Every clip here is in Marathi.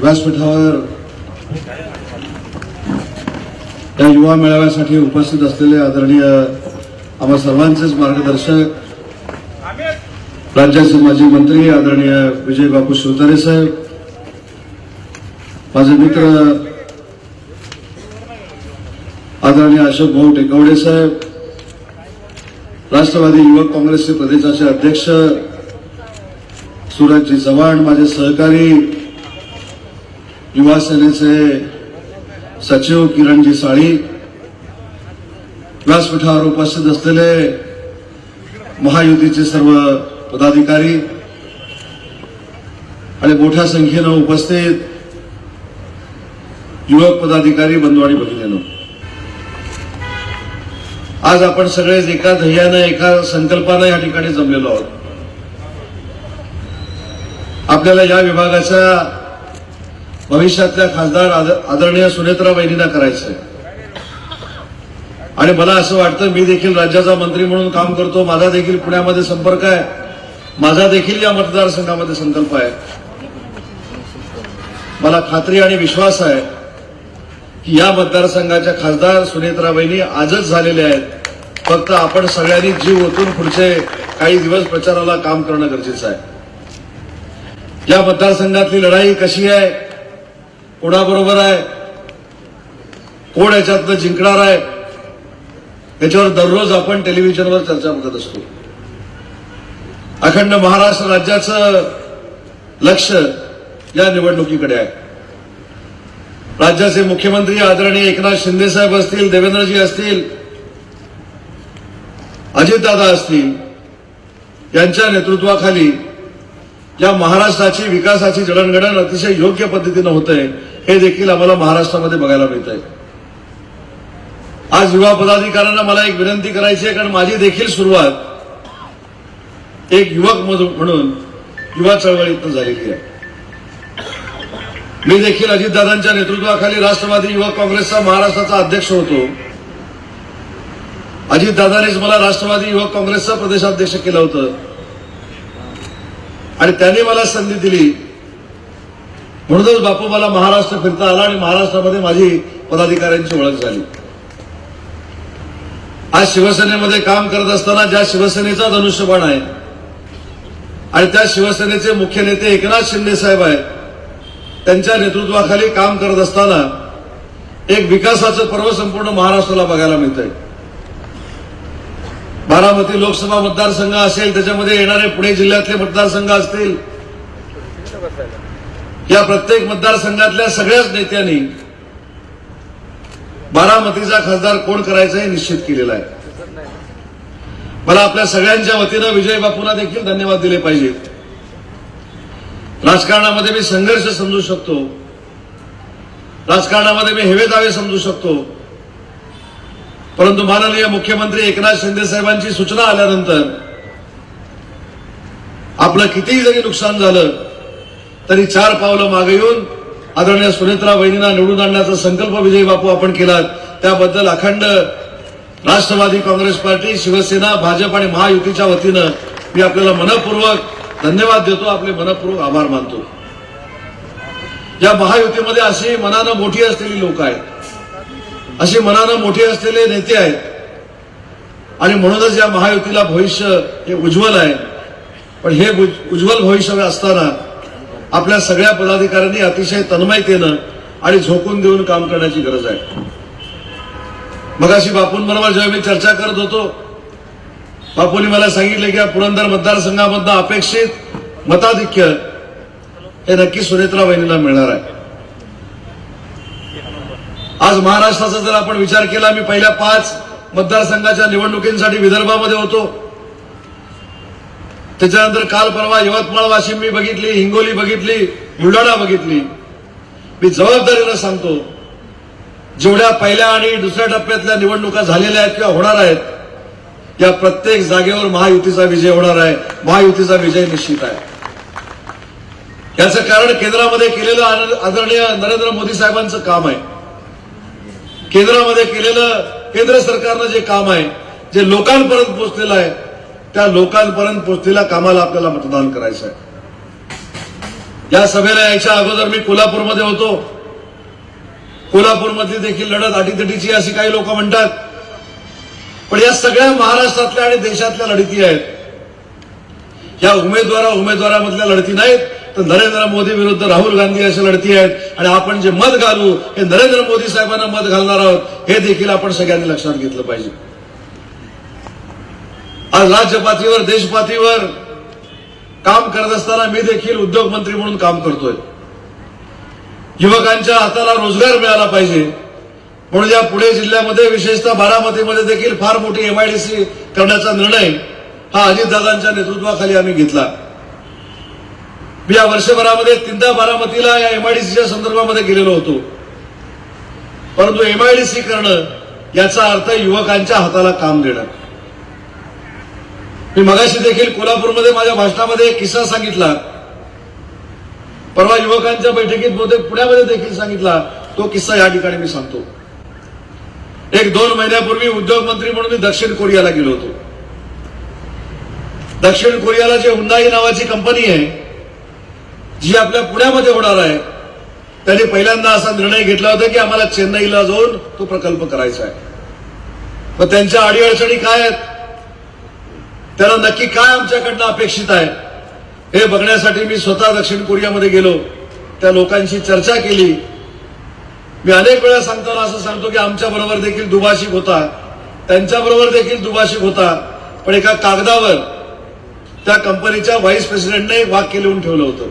व्यासपीठावर या युवा मेळाव्यासाठी उपस्थित असलेले आदरणीय आम्हा सर्वांचेच मार्गदर्शक राज्याचे माजी मंत्री आदरणीय विजय बापू शिवतारे साहेब माझे मित्र आदरणीय अशोक भाऊ टेकवडे साहेब राष्ट्रवादी युवक काँग्रेसचे प्रदेशाचे अध्यक्ष सुरजजी चव्हाण माझे सहकारी युवा सेनेचे सचिव किरणजी साळी व्यासपीठावर उपस्थित असलेले महायुतीचे सर्व पदाधिकारी आणि मोठ्या संख्येनं उपस्थित युवक पदाधिकारी बंधू आणि भगिनीनं. आज आपण सगळेच एका ध्येयानं एका संकल्पानं या ठिकाणी जमलेलो आहोत. आपल्याला या विभागाच्या भविष्यातल्या खासदार आद- आदरणीय सुनेत्रा वहिनींना करायचंय. आणि मला असं वाटतं मी देखील राज्याचा मंत्री म्हणून काम करतो माझा देखील पुण्यामध्ये संपर्क आहे. माझा देखील या मतदारसंघामध्ये संकल्प आहे. मला खात्री आणि विश्वास आहे की या मतदारसंघाच्या खासदार सुनेत्रा वहिनी आजच झालेल्या आहेत. फक्त आपण सगळ्यांनी जीव ओतून पुढचे काही दिवस प्रचाराला काम करणं गरजेचं आहे. या मतदारसंघातली लढाई कशी आहे? कोणाबरोबर आहे? कोण याच्यातनं जिंकणार आहे? याच्यावर दररोज आपण टेलिव्हिजनवर चर्चा करत असतो. अखंड महाराष्ट्र राज्याचं लक्ष या निवडणुकीकडे आहे. राज्याचे मुख्यमंत्री आदरणीय एकनाथ शिंदे साहेब असतील देवेंद्रजी असतील अजितदादा असतील यांच्या नेतृत्वाखाली या महाराष्ट्राची विकासाची जडणघडण अतिशय योग्य पद्धतीनं होत आहे हे देखील आम्हाला महाराष्ट्रामध्ये बघायला मिळत आहे आज युवा पदाधिकाऱ्यांना मला एक विनंती करायची आहे कारण माझी देखील सुरुवात एक युवक म्हणून युवा चळवळीतनं झालेली आहे. मी देखील अजितदादांच्या नेतृत्वाखाली राष्ट्रवादी युवक काँग्रेसचा महाराष्ट्राचा अध्यक्ष होतो. अजितदादानेच मला राष्ट्रवादी युवक काँग्रेसचा प्रदेशाध्यक्ष केलं होतं. आणि त्यांनी मला संधी दिली. म्हणूनच बापू मला महाराष्ट्र फिरता आला आणि महाराष्ट्रामध्ये माझी पदाधिकाऱ्यांची ओळख झाली. आज शिवसेनेमध्ये काम करत असताना ज्या शिवसेनेचा धनुष्यबाण आहे आणि त्या शिवसेनेचे मुख्य नेते एकनाथ शिंदे साहेब आहेत त्यांच्या नेतृत्वाखाली काम करत असताना एक विकासाचं पर्व संपूर्ण महाराष्ट्राला बघायला मिळतंय. बारामती लोकसभा मतदारसंघ असेल त्याच्यामध्ये येणारे पुणे जिल्ह्यातले मतदारसंघ असतील या प्रत्येक मतदारसंघातल्या सगळ्याच नेत्यांनी बारामतीचा खासदार कोण करायचं हे निश्चित केलेलं आहे. मला आपल्या सगळ्यांच्या वतीनं विजय बापूंना देखील धन्यवाद दिले पाहिजेत राजकारणामध्ये मी संघर्ष समजू शकतो. राजकारणामध्ये मी हेवे दावे समजू शकतो. परंतु माननीय मुख्यमंत्री एकनाथ शिंदे साहेबांची सूचना आल्यानंतर आपलं कितीही जरी नुकसान झालं तरी चार पावलं मागे येऊन आदरणीय सुनेत्रा वहिनींना निवडून आणण्याचा संकल्प विजय बापू आपण केलात. त्याबद्दल अखंड राष्ट्रवादी काँग्रेस पार्टी शिवसेना भाजप आणि महायुतीच्या वतीनं मी आपल्याला मनपूर्वक धन्यवाद देतो. आपले मनपूर्वक आभार मानतो. या महायुतीमध्ये अशी मनानं मोठी असलेली लोक आहेत. अशी मनानं मोठी असलेले नेते आहेत. आणि म्हणूनच या महायुतीला भविष्य हे उज्ज्वल आहे. पण हे उज्ज्वल भविष्य असताना आपल्या सगळ्या पदाधिकाऱ्यांनी अतिशय तन्मयतेनं आणि झोकून देऊन काम करण्याची गरज आहे. मगाशी बापूंबरोबर जेव्हा मी चर्चा करत होतो. बापूंनी मला सांगितले की पुरंदर मतदारसंघामधनं अपेक्षित मताधिक्य हे नक्की सुनेत्रा वहिनीला मिळणार आहे. आज महाराष्ट्राचा जर आपण विचार केला मी पहिल्या पाच मतदारसंघाच्या निवडणुकींसाठी विदर्भामध्ये होतो. त्याच्यानंतर काल परवा यवतमाळ वाशिम मी बघितली हिंगोली बघितली बुलढाणा बघितली. मी जबाबदारीनं सांगतो जेवढ्या पहिल्या आणि दुसऱ्या टप्प्यातल्या निवडणुका झालेल्या आहेत किंवा होणार आहेत या प्रत्येक जागेवर महायुतीचा विजय होणार आहे महायुतीचा विजय निश्चित आहे. याचं कारण केंद्रामध्ये केलेलं आन- आदरणीय नरेंद्र मोदी साहेबांचं काम आहे. केंद्रामध्ये केलेलं केंद्र सरकारनं जे काम आहे जे लोकांपर्यंत पोहोचलेलं आहे त्या लोकांपर्यंत पोहोचलेल्या कामाला आपल्याला मतदान करायचं आहे. या सभेला यायच्या अगोदर मी कोल्हापूरमध्ये होतो. कोल्हापूरमधली देखील लढत अटीतटीची अशी काही लोक म्हणतात. पण या सगळ्या महाराष्ट्रातल्या आणि देशातल्या लढती आहेत. या उमेदवारा उमेदवारामधल्या लढती नाहीत तर नरेंद्र मोदी विरुद्ध राहुल गांधी अशा लढती आहेत. आणि आपण जे मत घालू हे नरेंद्र मोदी साहेबांना मत घालणार आहोत हे देखील आपण सगळ्यांनी लक्षात घेतलं पाहिजे. आज राज्य पातळीवर काम करत असताना मी देखील उद्योगमंत्री म्हणून काम करतोय. युवकांच्या हाताला रोजगार मिळाला पाहिजे. म्हणून या पुणे जिल्ह्यामध्ये विशेषतः बारामतीमध्ये देखील फार मोठी एमआयडीसी करण्याचा निर्णय हा अजितदादांच्या नेतृत्वाखाली आम्ही घेतला. मी या वर्षभरामध्ये तीनदा बारामतीला या एमआयडीसीच्या संदर्भामध्ये गेलेलो होतो. परंतु एमआयडीसी करणं याचा अर्थ युवकांच्या हाताला काम देणं. मी मगाशी देखील कोल्हापूरमध्ये माझ्या भाषणामध्ये एक किस्सा सांगितला. परवा युवकांच्या बैठकीत बहुतेक पुण्यामध्ये देखील सांगितला. तो किस्सा या ठिकाणी मी सांगतो. एक दोन महिन्यापूर्वी उद्योग मंत्री म्हणून मी दक्षिण कोरियाला गेलो होतो. दक्षिण कोरियाला जे हुंदाई नावाची कंपनी आहे जी आपल्या पुण्यामध्ये होणार आहे त्यांनी पहिल्यांदा असा निर्णय घेतला होता की आम्हाला चेन्नईला जाऊन तो प्रकल्प करायचा आहे. मग त्यांच्या अडीअडचणी काय आहेत? त्यांना नक्की काय आमच्याकडनं अपेक्षित आहे हे बघण्यासाठी मी स्वतः दक्षिण कोरियामध्ये गेलो. त्या लोकांशी चर्चा केली. मी अनेक वेळा सांगताना असं सांगतो की आमच्या बरोबर देखील दुभाषिक होता. त्यांच्या बरोबर देखील दुभाषिक होता. पण एका कागदावर त्या कंपनीच्या व्हाईस प्रेसिडेंटने एक वाक्य लिहून ठेवलं होतं.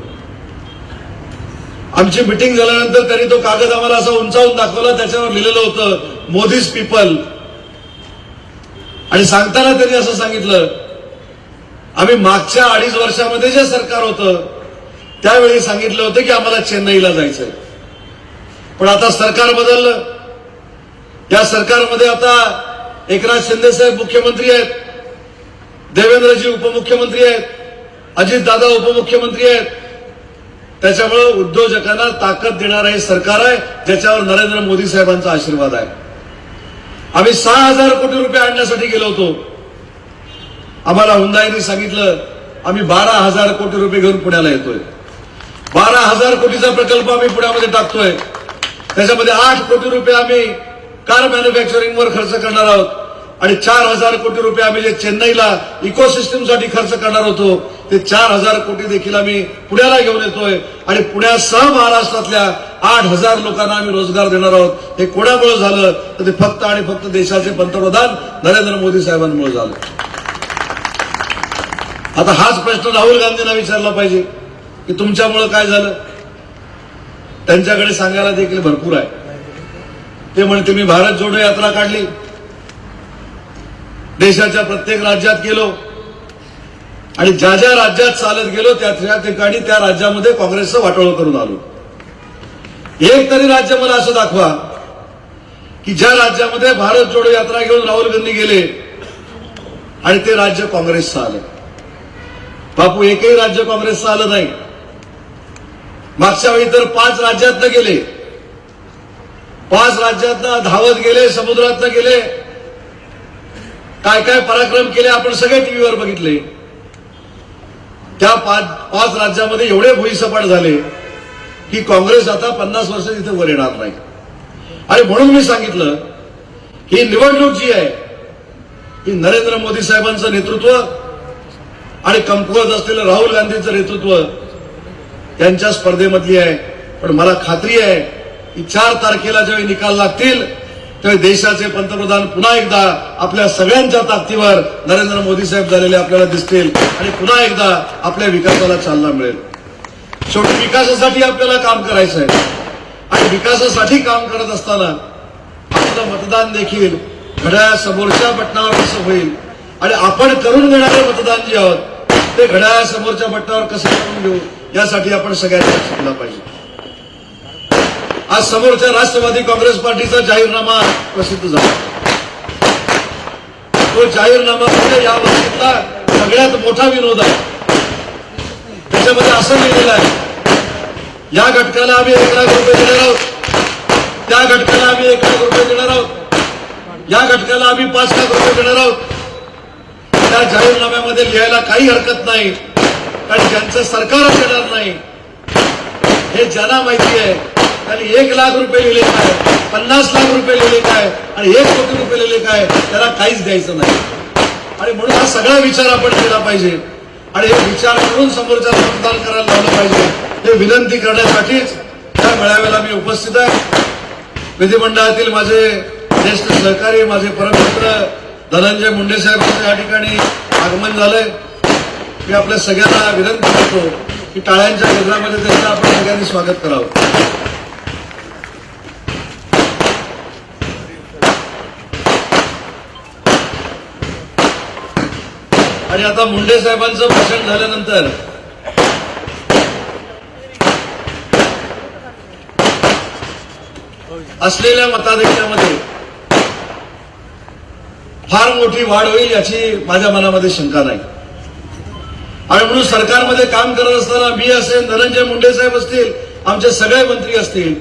आमची मिटिंग झाल्यानंतर त्यांनी तो कागद आम्हाला असा उंचावून दाखवला त्याच्यावर लिहिलेलं होतं मोदीज पीपल. आणि सांगताना त्यांनी असं सांगितलं आम्ही मागच्या अडीच वर्षामध्ये जे सरकार होतं त्यावेळी सांगितलं होतं की आम्हाला चेन्नईला जायचंय. पण आता सरकार बदललं. या सरकारमध्ये आता एकनाथ शिंदे साहेब मुख्यमंत्री आहेत देवेंद्रजी उपमुख्यमंत्री आहेत अजितदादा उपमुख्यमंत्री आहेत. त्याच्यामुळं उद्योजकांना ताकद देणारं हे सरकार आहे ज्याच्यावर नरेंद्र मोदी साहेबांचा आशीर्वाद आहे. आम्ही सहा हजार कोटी रुपये आणण्यासाठी गेलो होतो. आम्हाला हुंदाईने सांगितलं आम्ही बारा हजार कोटी रुपये घेऊन पुण्याला येतोय. बारा हजार कोटीचा प्रकल्प आम्ही पुण्यामध्ये टाकतोय. त्याच्यामध्ये आठ कोटी रुपये आम्ही कार मॅन्युफॅक्चरिंगवर खर्च करणार आहोत. आणि चार हजार कोटी रुपये आम्ही जे चेन्नईला इकोसिस्टमसाठी खर्च करणार होतो ते चार हजार कोटी देखील आम्ही पुण्याला घेऊन येतोय. आणि पुण्यासह महाराष्ट्रातल्या आठ हजार लोकांना आम्ही रोजगार देणार आहोत. हे कोणामुळे झालं? तर ते फक्त आणि फक्त देशाचे पंतप्रधान नरेंद्र मोदी साहेबांमुळे झालं. आता हाच प्रश्न राहुल गांधींना विचारला पाहिजे की तुमच्यामुळं काय झालं? त्यांच्याकडे सांगायला देखील भरपूर आहे. ते म्हणते मी भारत जोडो यात्रा काढली. देशाच्या प्रत्येक राज्यात गेलो. आणि ज्या ज्या राज्यात चालत गेलो त्या त्या ठिकाणी त्या राज्यामध्ये काँग्रेसचं वाटोळं करून आलो. एक तरी राज्य मला असं दाखवा की ज्या राज्यामध्ये भारत जोडो यात्रा घेऊन राहुल गांधी गेले आणि ते राज्य काँग्रेसचं आलं. बापू एकही राज्य काँग्रेसचं आलं नाही. मागच्या वेळी तर पाच राज्यातनं गेले. पाच राज्यातनं धावत गेले समुद्रातनं गेले. काय काय पराक्रम केले आपण सगळे टीव्हीवर बघितले. त्या पाच पाच राज्यामध्ये एवढे भुईसपाट झाले की काँग्रेस आता पन्नास वर्ष तिथे वर येणार नाही. आणि म्हणून मी सांगितलं ही निवडणूक जी आहे ही नरेंद्र मोदी साहेबांचं नेतृत्व आणि कमकुवत असलेलं राहुल गांधीचं नेतृत्व त्यांच्या स्पर्धेमधली आहे. पण मला खात्री आहे की चार तारखेला ज्यावेळी निकाल लागतील त्यावेळी देशाचे पंतप्रधान पुन्हा एकदा आपल्या सगळ्यांच्या ताकदीवर नरेंद्र मोदी साहेब झालेले आपल्याला दिसतील आणि पुन्हा एकदा आपल्या विकासाला चालना मिळेल. शेवटी विकासासाठी आपल्याला काम करायचं आहे आणि विकासासाठी काम करत असताना आपलं मतदान देखील घड्याळासमोरच्या बटणावर कसं होईल? आणि आपण करून घेणारे मतदान जे आहोत ते घड्याळासमोरच्या बट्टावर कसं करून घेऊ यासाठी आपण सगळ्यांनी शिकला पाहिजे. आज समोरच्या राष्ट्रवादी काँग्रेस पार्टीचा जाहीरनामा प्रसिद्ध झाला. तो जाहीरनामा म्हणजे या वर्षीतला सगळ्यात मोठा विनोद आहे. त्याच्यामध्ये असं लिहिलेलं आहे या घटकाला आम्ही एक लाख रुपये देणार आहोत. त्या घटकाला आम्ही एक लाख रुपये देणार आहोत. या घटकाला आम्ही पाच लाख रुपये देणार आहोत. त्या जाहीरनाम्यामध्ये लिहायला काही हरकत नाही. कारण ज्यांचं सरकारच येणार नाही हे ज्यांना माहिती आहे त्यांनी एक लाख रुपये लिहिले काय पन्नास लाख रुपये लिहिले काय आणि एक कोटी रुपये लिहिले काय त्याला काहीच द्यायचं नाही. आणि म्हणून हा सगळा विचार आपण केला पाहिजे. आणि हे विचार करून समोरच्या मतदान करायला लावलं पाहिजे. हे विनंती करण्यासाठीच त्या मेळाव्याला मी उपस्थित आहे. विधिमंडळातील माझे ज्येष्ठ सहकारी माझे परममित्र धनंजय मुंडे साहेबांचं या ठिकाणी आगमन झालंय. मी आपल्या सगळ्यांना विनंती करतो की टाळ्यांच्या गजरामध्ये त्यांचं आपण सगळ्यांनी स्वागत करावं. आणि आता मुंडे साहेबांचं भाषण झाल्यानंतर असलेल्या मताधिक्यामध्ये फार मोठी वाढ होईल याची माझ्या मनामध्ये शंका नाही. आणि म्हणून सरकारमध्ये काम करत असताना मी असेल धनंजय मुंडे साहेब असतील आमचे सगळे मंत्री असतील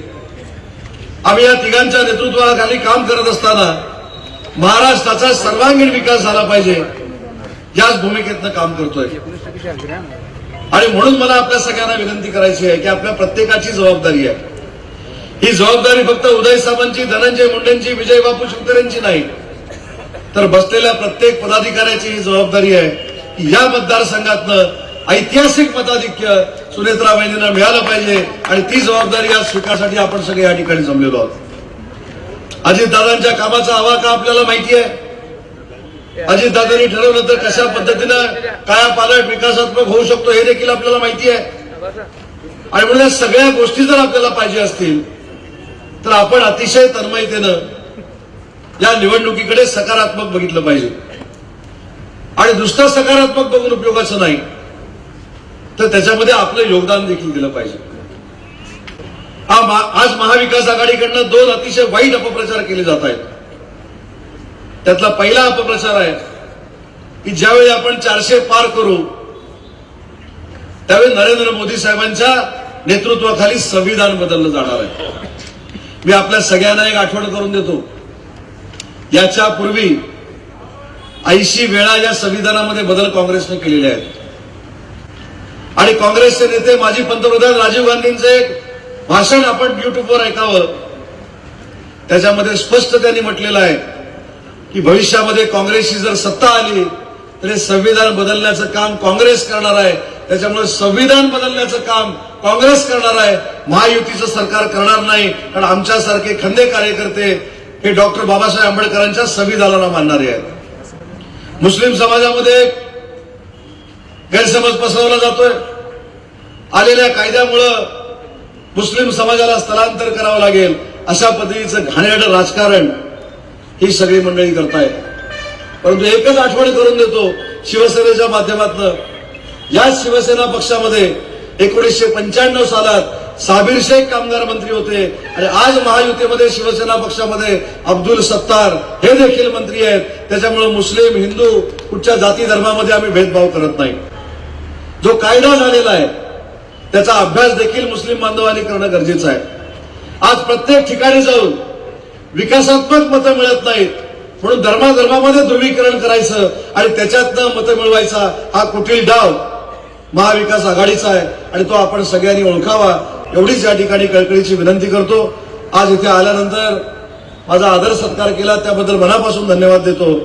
आम्ही या तिघांच्या नेतृत्वाखाली काम करत असताना महाराष्ट्राचा सर्वांगीण विकास झाला पाहिजे याच भूमिकेतनं काम करतोय. आणि म्हणून मला आपल्या सगळ्यांना विनंती करायची आहे की आपल्या प्रत्येकाची जबाबदारी आहे. ही जबाबदारी फक्त उदय साहेबांची धनंजय मुंडेंची विजय बापू शिवकरेंची नाही. तर बसलेल्या प्रत्येक पदाधिकाऱ्याची ही जबाबदारी आहे की या मतदारसंघातनं ऐतिहासिक मताधिक्य सुनेत्रा मिळालं पाहिजे आणि ती जबाबदारी आज स्वीकारसाठी आपण सगळे या ठिकाणी जमलेलो आहोत. अजितदादांच्या कामाचा आवाका आपल्याला माहिती आहे. अजितदादांनी ठरवलं तर कशा पद्धतीनं काय पालट विकासात्मक होऊ शकतो हे देखील आपल्याला माहिती आहे. आणि म्हणून सगळ्या गोष्टी जर आपल्याला पाहिजे असतील तर आपण अतिशय तन्मयतेनं या निवडणुकीकडे सकारात्मक बघितलं पाहिजे. आणि नुसतं सकारात्मक बघून उपयोगाचं नाही. तर त्याच्यामध्ये आपलं योगदान देखील दिलं पाहिजे. हा आज महाविकास आघाडीकडनं दोन अतिशय वाईट अपप्रचार केले जात आहेत. त्यातला पहिला अपप्रचार आहे की ज्यावेळी आपण चारशे पार करू त्यावेळी नरेंद्र मोदी साहेबांच्या नेतृत्वाखाली संविधान बदललं जाणार आहे. मी आपल्या सगळ्यांना एक आठवण करून देतो. याच्या पूर्वी ऐंशी वेळा या संविधानामध्ये बदल काँग्रेसने केलेले आहेत. आणि काँग्रेसचे नेते माजी पंतप्रधान राजीव गांधींचं एक भाषण आपण युट्यूबवर ऐकावं. त्याच्यामध्ये स्पष्ट त्यांनी म्हटलेलं आहे की भविष्यामध्ये काँग्रेसची जर सत्ता आली तर हे संविधान बदलण्याचं काम काँग्रेस करणार आहे. त्याच्यामुळे संविधान बदलण्याचं काम काँग्रेस करणार आहे. महायुतीचं सरकार करणार नाही कारण आमच्यासारखे खंदे कार्यकर्ते हे डॉक्टर बाबासाहेब आंबेडकरांच्या संविधानाला मानणारे आहेत. मुस्लिम समाजामध्ये गैरसमज पसरवला जातोय. आलेल्या कायद्यामुळं मुस्लिम समाजाला स्थलांतर करावं लागेल अशा पद्धतीचं घाणेरडं राजकारण ही सगळी मंडळी करतायत. परंतु एकच आठवण करून देतो शिवसेनेच्या माध्यमातून. या शिवसेना पक्षामध्ये एकोणीसशे पंच्याण्णव सालात साबीर शेख कामगार मंत्री होते आणि आज महायुतीमध्ये शिवसेना पक्षामध्ये अब्दुल सत्तार हे देखील मंत्री आहेत. त्याच्यामुळे मुस्लिम हिंदू कुठच्या जाती धर्मामध्ये आम्ही भेदभाव करत नाही. जो कायदा झालेला आहे त्याचा अभ्यास देखील मुस्लिम बांधवांनी करणं गरजेचं आहे. आज प्रत्येक ठिकाणी जाऊन विकासात्मक मतं मिळत नाहीत. म्हणून धर्माधर्मामध्ये ध्रुवीकरण करायचं आणि त्याच्यातनं मतं मिळवायचा हा कुटील डाव महाविकास आघाडीचा आहे आणि तो आपण सगळ्यांनी ओळखावा. एवढीच या ठिकाणी कळकळीची विनंती करतो. आज इथे आल्यानंतर माझा आदर सत्कार केला त्याबद्दल मनापासून धन्यवाद देतो.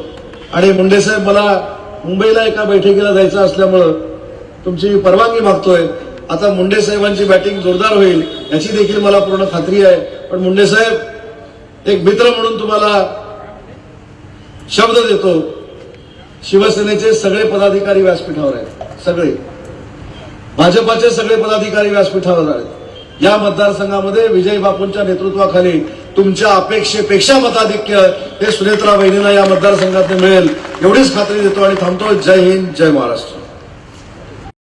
आणि मुंडे साहेब मला मुंबईला एका बैठकीला जायचं असल्यामुळं तुमची परवानगी मागतोय. आता मुंडे साहेबांची बॅटिंग जोरदार होईल याची देखील मला पूर्ण खात्री आहे. पण मुंडे साहेब एक मित्र म्हणून तुम्हाला शब्द देतो. शिवसेनेचे सगळे पदाधिकारी व्यासपीठावर आहेत. सगळे. भाजपाचे सगळे पदाधिकारी व्यासपीठावर आहेत. या मतदारसंघामध्ये विजय बापूंच्या नेतृत्वाखाली तुमच्या अपेक्षेपेक्षा मताधिक्य हे सुनेत्रा वहिनीला या मतदारसंघात मिळेल. एवढीच खात्री देतो आणि थांबतो. जय हिंद जय महाराष्ट्र.